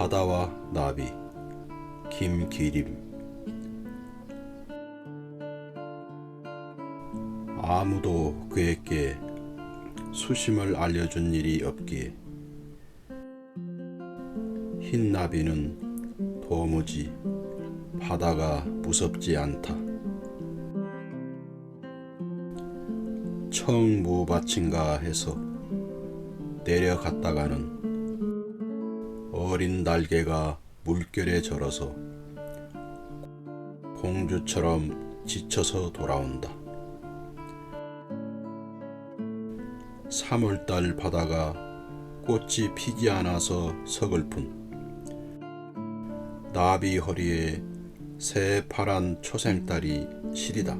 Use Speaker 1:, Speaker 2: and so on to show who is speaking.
Speaker 1: 바다와 나비 김기림 아무도 그에게 수심을 알려준 일이 없기에 흰 나비는 도무지 바다가 무섭지 않다. 청무밭인가 해서 내려갔다가는 어린 날개가 물결에 절어서 공주처럼 지쳐서 돌아온다. 3월달 바다가 꽃이 피지 않아서 서글픈 나비 허리에 새파란 초생달이 시리다.